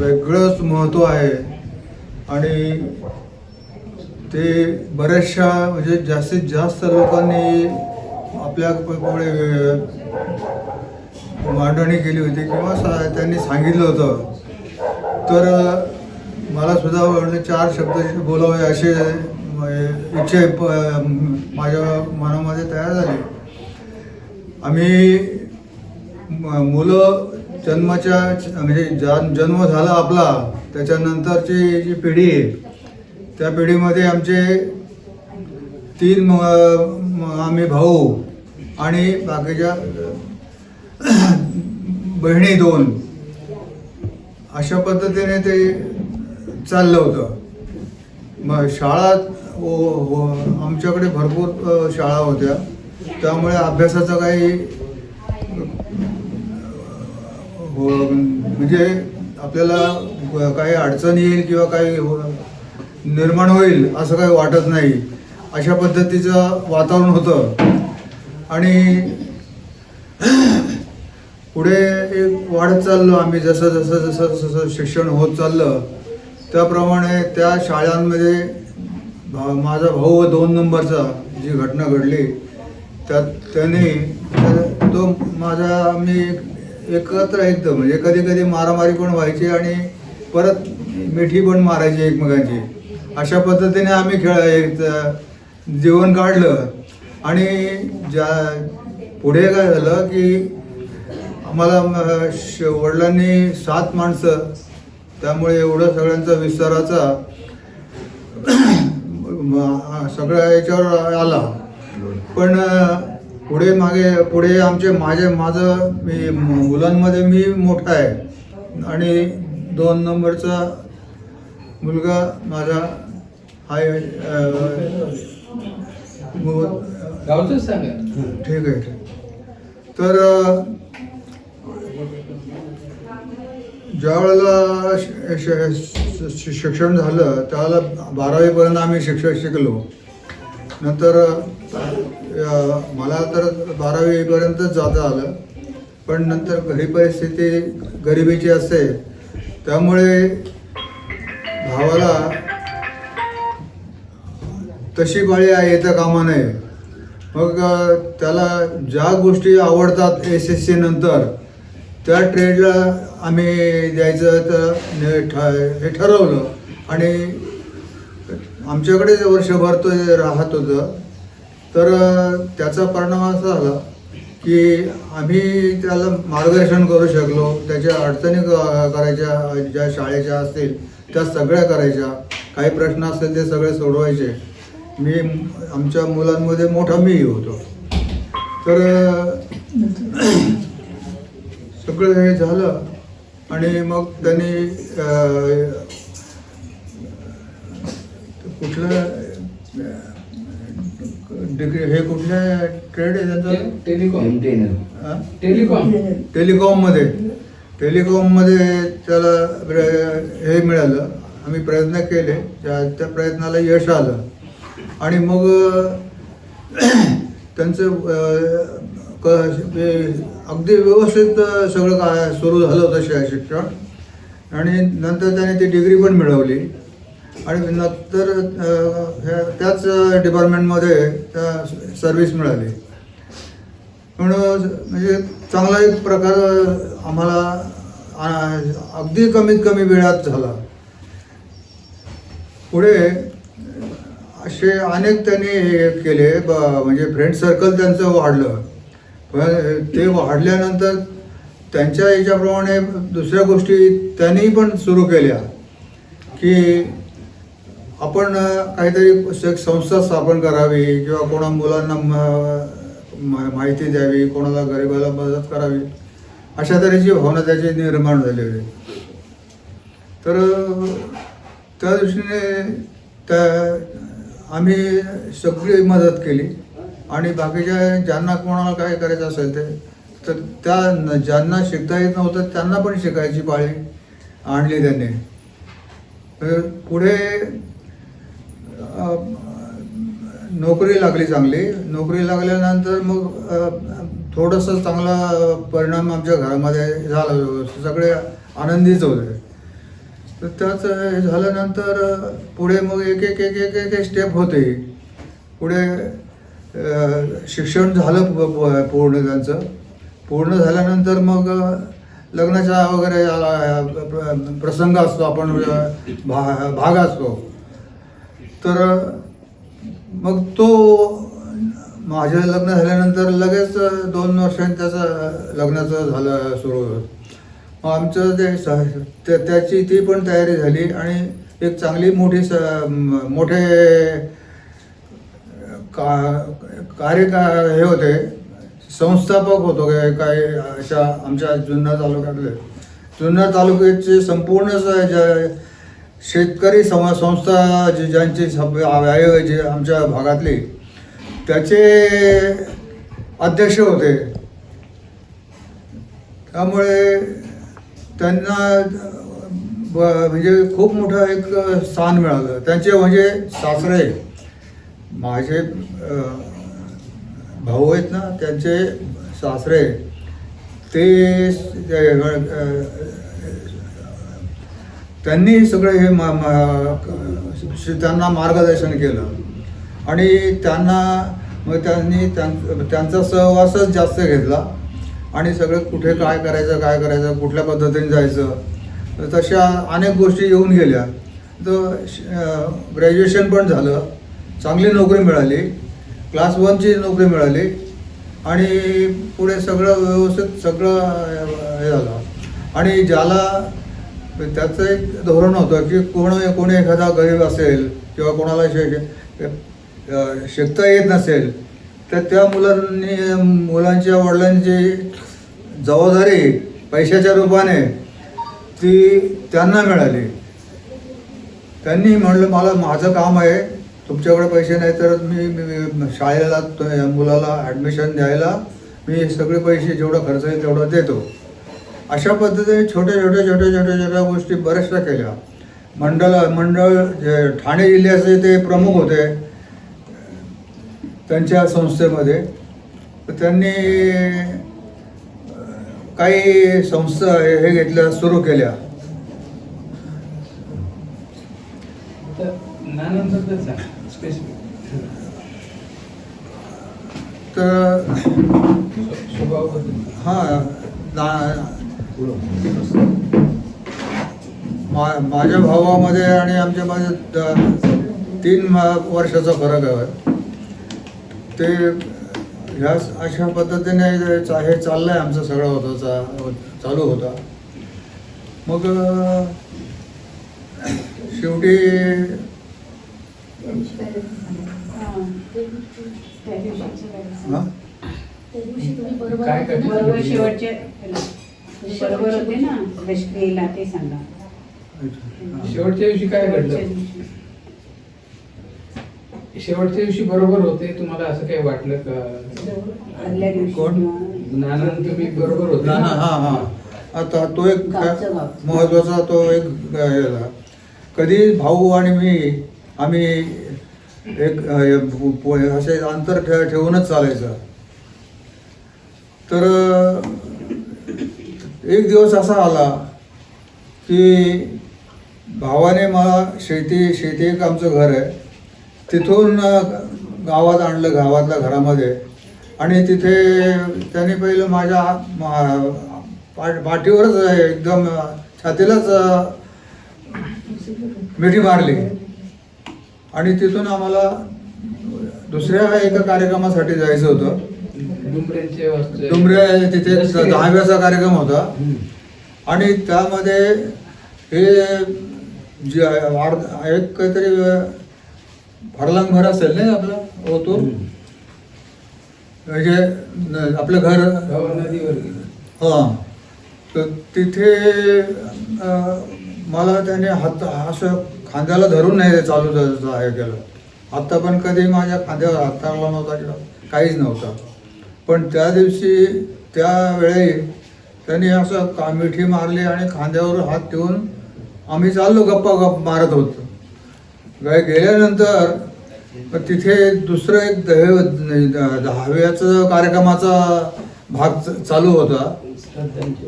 वेगळंच महत्त्व आहे. आणि ते बऱ्याचशा म्हणजे जास्तीत जास्त लोकांनी आपल्या पुढे मांडणी केली होती किंवा सा त्यांनी सांगितलं होतं. तर मला सुद्धा म्हणजे चार शब्द बोलावे असे इच्छा प- माझ्या मनामध्ये तयार झाली. आम्ही म- मुलं जन्माच्या म्हणजे जन- जन्म झाला आपला त्याच्यानंतरची जी पिढी आहे त्या पिढीमध्ये आमचे तीन आम्ही भाऊ आणि बाकीच्या बहिणी दोन अशा पद्धतीने ते चाललं होतं. मग शाळा ओ- ओ- आमच्याकडे भरपूर शाळा होत्या. त्यामुळे अभ्यासाचं काही म्हणजे आपल्याला काही अडचण येईल किंवा काही हो- निर्माण होईल असं काही वाटत नाही. अशा पद्धतीचं वातावरण होतं. आणि पुढे एक वाढत चाललो आम्ही जसं जसं जसं जसं शिक्षण होत चाललं त्याप्रमाणे त्या शाळांमध्ये भा- माझा भाऊ व दोन नंबरचा जी घटना घडली त्यात त्याने तो माझा मी एकत्र एकदम म्हणजे कधी कधी मारामारी पण व्हायची आणि परत मिठी पण मारायची एकमेकांची. अशा पद्धतीने आम्ही खेळ जीवन काढलं. आणि ज्या पुढे काय झालं की आम्हाला वडिलांनी सात माणसं त्यामुळे एवढं सगळ्यांचा विस्ताराचा सगळ्या याच्यावर आला. पण पुढे मागे पुढे आमचे माझे माझं मी मुलांमध्ये मी मोठा आहे आणि दोन नंबरचा मुलगा माझा हाय ठीक आहे ठीक. तर अ, ज्या वेळेला श- श- श- शिक्षण झालं त्यावेळेला बारावीपर्यंत आम्ही शिक्षण शिकलो नंतर मला तर बारावीपर्यंतच जाता आलं. पण नंतर घरी परिस्थिती गरिबीची असते. त्यामुळे भावाला तशी पाळी येता कामा नये. मग त्याला ज्या गोष्टी आवडतात एस एस सी नंतर त्या ट्रेडला आम्ही द्यायचं तर ठ- हे ठरवलं. आणि आमच्याकडे जे वर्षभर तो राहत होतं तर त्याचा परिणाम असा झाला की आम्ही त्याला मार्गदर्शन करू शकलो त्याच्या अडचणी क- करायच्या ज्या शाळेच्या असतील त्या सगळ्या करायच्या. काही प्रश्न असतील ते सगळे सोडवायचे. मी आमच्या मुलांमध्ये मोठा मीही होतो. तर सगळं हे झालं आणि मग त्यांनी कुठलं डिग्री हे कुठल्या ट्रेड आहे त्यांचं? टेलिकॉम हा? टेलिकॉम टेलिकॉममध्ये टेलिकॉममध्ये त्याला प्र- हे मिळालं. आम्ही प्रयत्न केले. त्या त्या प्रयत्नाला यश आलं. आणि मग त्यांचं अं, क- ते अगदी व्यवस्थित सगळं काय सुरू झालं होतं शि- शिक्षण आणि नंतर त्याने ती डिग्री पण मिळवली. आणि नंतर ह्या- त्याच डिपार्टमेंटमध्ये त्या सर्व्हिस मिळाली. म्हणून म्हणजे चांगला एक प्रकार आम्हाला अगदी कमीत कमी वेळात झाला. पुढे असे अनेक त्यांनी हे केले ब- म्हणजे फ्रेंड सर्कल त्यांचं वाढलं. पण ते वाढल्यानंतर त्यांच्या याच्याप्रमाणे दुसऱ्या गोष्टी त्यांनी पण सुरू केल्या. की आपण काहीतरी एक संस्था स्थापन करावी किंवा कोणा मुलांना मा- माहिती द्यावी कोणाला गरिबाला मदत करावी अशा तऱ्हेची भावना त्याची निर्माण झाली होती. तर त्या दृष्टीने त्या आम्ही सगळी मदत केली आणि बाकीच्या ज्यांना कोणाला काय करायचं असेल ते तर त्या ज्यांना शिकता येत नव्हतं त्यांना पण शिकायची पाळी आणली त्यांनी. तर पुढे नोकरी लागली चांगली. नोकरी लागल्यानंतर मग थोडंसं चांगला परिणाम आमच्या घरामध्ये झाला सगळे आनंदीच होते. तर त्याच झाल्यानंतर पुढे मग एक एक एक एक एक स्टेप होते. पुढे शिक्षण झालं पूर्ण त्यांचं. पूर्ण झाल्यानंतर मग लग्नाच्या वगैरे प्रसंग असतो आपण भा भाग असतो. तर मग तो माझं लग्न झाल्यानंतर लगेच दोन वर्षांनी त्याचं लग्नाचं झालं सुरू मग आमचं ते स- त्याची ती पण तयारी झाली आणि एक चांगली मोठी स मोठे का कार्य का हे होते. संस्थापक होतो काय काय अशा आमच्या जुन्नर तालुक्यातले. जुन्नर तालुक्याचे संपूर्ण ज्या- शेतकरी सम संस्था जी ज्यांचे सभ्य आहे जे आमच्या भागातले त्याचे अध्यक्ष होते. त्यामुळे त्यांना ब- म्हणजे खूप मोठं एक स्थान मिळालं. त्यांचे म्हणजे सासरे माझे भाऊ आहेत ना त्यांचे सासरे ते त्यांनी सगळे हे श- त्यांना मार्गदर्शन केलं. आणि त्यांना मग त्यांनी त्यां- त्यांचा सहवासच जास्त घेतला. आणि सगळं कुठे काय करायचं काय करायचं कुठल्या पद्धतीने जायचं तर तशा अनेक गोष्टी येऊन गेल्या. तर ग्रॅज्युएशन पण झालं. चांगली नोकरी मिळाली. क्लास वनची नोकरी मिळाली. आणि पुढे सगळं व्यवस्थित सगळं हे झालं. आणि ज्याला त्याचं एक धोरण होतं की कोण कोणी एखादा गरीब असेल किंवा कोणाला शे शिकता येत नसेल तर त्या मुलांनी मुलांच्या वडिलांची जबाबदारी पैशाच्या रूपाने ती त्यांना मिळाली. त्यांनी म्हणलं मला माझं काम आहे तुमच्याकडे पैसे नाही तर मी मी शाळेला मुलाला ॲडमिशन द्यायला मी सगळे पैसे जेवढं खर्च येईल तेवढं देतो. अशा पद्धतीने छोट्या छोट्या छोट्या छोट्या छोट्या गोष्टी बऱ्याचशा केल्या. मंडळ मंडळ जे ठाणे जिल्ह्याचे ते प्रमुख होते त्यांच्या संस्थेमध्ये. त्यांनी काही संस्था हे घेतल्या सुरू केल्या. तर हां ना मा माझ्या भावामध्ये आणि आमच्या माझ्या तीन वर्षाचा फरक आहे. ते ह्या अशा पद्धतीने हे चाललंय आमचं सगळं होतं चा चालू होता. मग शेवटी हां. काय काय? बरोबर होते ना? रश्मीला ते सांगा. शेवटच्या दिवशी काय घडलं? शेवटच्या दिवशी बरोबर होते तुम्हाला असं काही वाटलं का? आदल्या दिवशी तुम्ही बरोबर होते ना? ना हां हां. आता तो एक. महत्त्वाचा तो एक हे. कधी भाऊ आणि मी आम्ही एक असे अंतर ठे ठेवूनच चालायचं. तर एक दिवस असा आला की भावाने मला शेती शेती एक आमचं घर आहे. तिथून गावात आणलं गावातल्या घरामध्ये. आणि तिथे त्याने पहिलं माझ्या पाठ पाठीवरच एकदम छातीलाच मिठी मारली. आणि तिथून आम्हाला दुसऱ्या एका कार्यक्रमासाठी जायचं होतं. डुमरे तिथे दहाव्याचा कार्यक्रम होता. आणि त्यामध्ये हे जे एक काहीतरी फरलांग घर असेल नाही आपलं? ओतूर? म्हणजे आपलं घर? हो, नदीवर. हां. तर तिथे मला त्याने हात असं खांद्याला धरून नाही चालू ज- हे केलं. आत्ता पण कधी माझ्या खांद्यावर हात टाकला नव्हता किंवा काहीच नव्हता. पण त्या दिवशी त्यावेळी त्यांनी असं का मिठी मारली आणि खांद्यावर हात ठेवून आम्ही चाललो गप्पा गप्प मारत होतो. गाय गेल्यानंतर तिथे दुसरं एक दह दहाव्याचं कार्यक्रमाचा भाग च- चालू होता.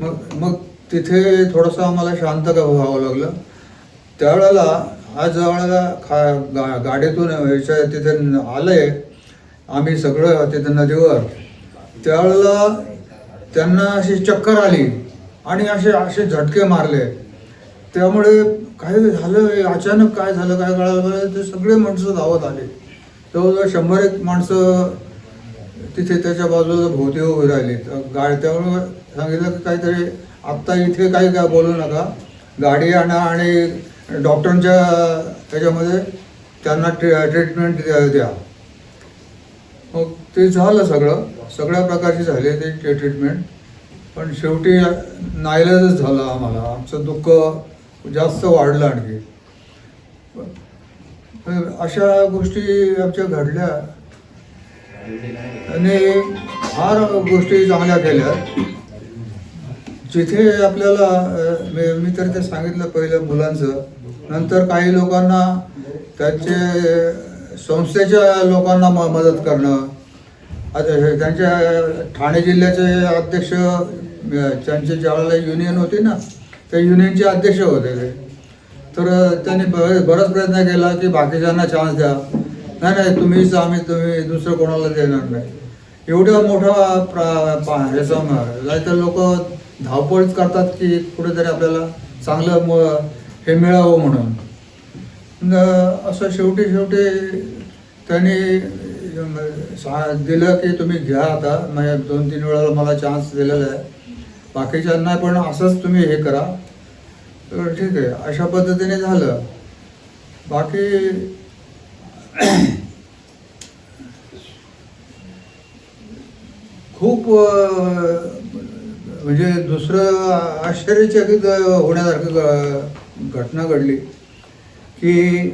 मग मग तिथे थोडंसं आम्हाला शांत व्हावं लागलं. त्यावेळेला आज वेळेला खा गा गाडीतून याच्या तिथे आलंय. आम्ही सगळं तिथे नदीवर त्यावेळेला त्यांना अशी चक्कर आली आणि असे असे झटके मारले. त्यामुळे काय झालं अचानक काय झालं? काय कळालं ते सगळे माणसं धावत आले. जवळजवळ शंभर एक माणसं तिथे त्याच्या बाजूला भोवती उभी राहिली. तर गाडी त्यामुळे सांगितलं की काहीतरी आत्ता इथे काही काय बोलू नका. गाडी आणा आणि डॉक्टरांच्या त्याच्यामध्ये त्यांना ट्री ट्रीटमेंट द्या. मग ते झालं सगळं. सगळ्या प्रकारची झाली ते ते ट्रीटमेंट पण शेवटी नाईलाजच झालं आम्हाला. आमचं दुःख जास्त वाढलं आणखी. अशा गोष्टी आमच्या घडल्या. आणि फार गोष्टी चांगल्या केल्या. जिथे आपल्याला मी तर ते सांगितलं पहिलं मुलांचं. नंतर काही लोकांना त्यांचे संस्थेच्या लोकांना मदत करणं आता हे त्यांच्या ठाणे जिल्ह्याचे अध्यक्ष त्यांचे ज्यावेळेला युनियन होती ना त्या युनियनचे अध्यक्ष होते ते. तर त्यांनी ब- बराच प्रयत्न केला की बाकीच्यांना चान्स द्या. नाही नाही तुम्हीच आम्ही तुम्ही दुसरं कोणाला देणार नाही. एवढा मोठा प्रा पा ह्याचा नाहीतर लोक धावपळीच करतात की कुठेतरी आपल्याला चांगलं म हे मिळावं म्हणून. असं शेवटी शेवटी त्यांनी सा दिलं की तुम्ही घ्या आता. म्हणजे दोन तीन वेळा मला चान्स दिलेला आहे. बाकीच्यांना पण असंच तुम्ही हे करा. तर ठीक आहे. अशा पद्धतीने झालं. बाकी खूप म्हणजे दुसरं आश्चर्यचकित होण्यासारखं घटना घडली. की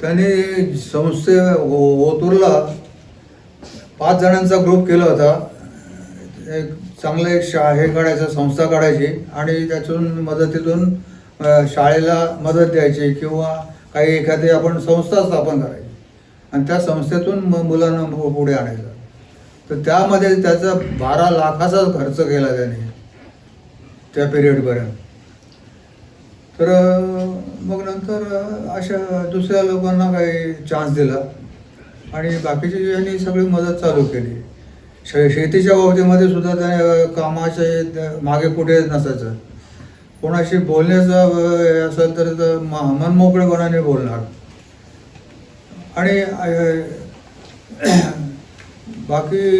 त्यांनी संस्थे ओ- ओतूरला पाच जणांचा ग्रुप केला होता. एक चांगलं एक शा हे काढायचं संस्था काढायची आणि त्यातून मदतीतून शाळेला मदत द्यायची किंवा काही एखादी आपण संस्था स्थापन करायची. आणि त्या संस्थेतून म मुलांना पुढे आणायचं. तर त्यामध्ये त्याचा बारा लाखाचा खर्च केला त्याने. त्या पिरियडपर्यंत तर मग नंतर अशा दुसऱ्या लोकांना काही चान्स दिला. आणि बाकीची यांनी सगळी मदत चालू केली. शे शेतीच्या बाबतीमध्ये सुद्धा त्याने कामाचे त्या मागे कुठे नसायचं. कोणाशी बोलण्याचं असेल तर म- मनमोकळेपणाने बोलणार? आणि बाकी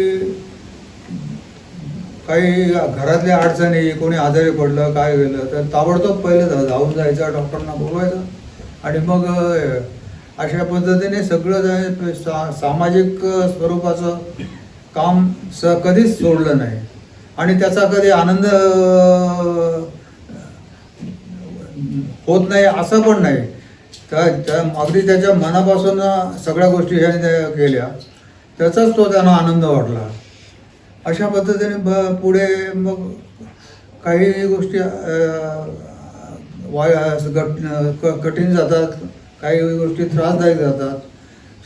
काही घरातल्या अडचणी कोणी आजारी पडलं काय गेलं तर ताबडतोब पहिलं धावून जायचं डॉक्टरना बोलवायचं. आणि मग अशा पद्धतीने सगळं जे सा सामाजिक स्वरूपाचं काम स कधीच सोडलं नाही. आणि त्याचा कधी आनंद होत नाही असं पण नाही. त्या त्या अगदी त्याच्या मनापासून सगळ्या गोष्टी ह्याने त्या केल्या त्याचाच तो त्यांना आनंद वाटला. अशा पद्धतीने ब पुढे मग काही गोष्टी वाय गट क- कठीण जातात काही गोष्टी त्रासदायक जातात.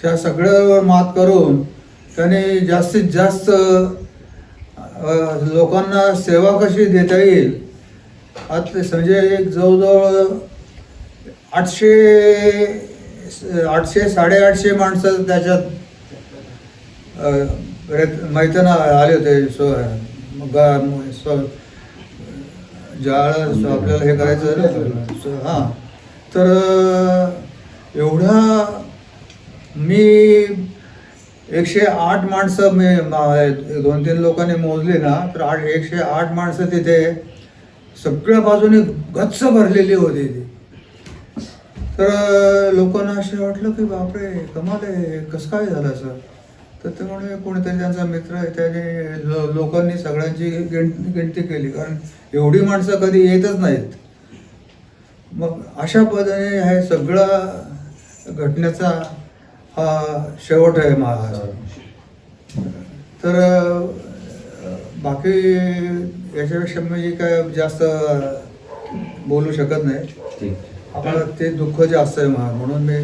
ह्या सगळ्यावर मात करून त्याने जास्तीत जास्त लोकांना सेवा कशी देता येईल? आज म्हणजे एक जवळजवळ आठशे आठशे साडेआठशे माणसं त्याच्यात परत रे- मैदान आले होते सो ग- म- सो आपल्याला हे करायचं ना, सो- हां. तर एवढा मी एकशे आठ माणसं मी दोन तीन लोकांनी मोजली ना तर आठ एकशे आठ माणसं तिथे सगळ्या बाजूने गच्च भरलेली होती ती. तर लोकांना असे वाटलं की बापरे कमाल आहे कसं काय झालं असं? तर ते म्हणे कोणीतरी त्यांचा मित्र आहे त्याने लोकांनी सगळ्यांची गिण- गिणती केली. कारण एवढी माणसं कधी येतच नाहीत. मग अशा पद्धतीने हे सगळं घटनेचा हा शेवट आहे माझा तर बाकी याच्यापेक्षा मी काय जास्त बोलू शकत नाही. आपल्याला ते दुःख जास्त आहे म्हणून मी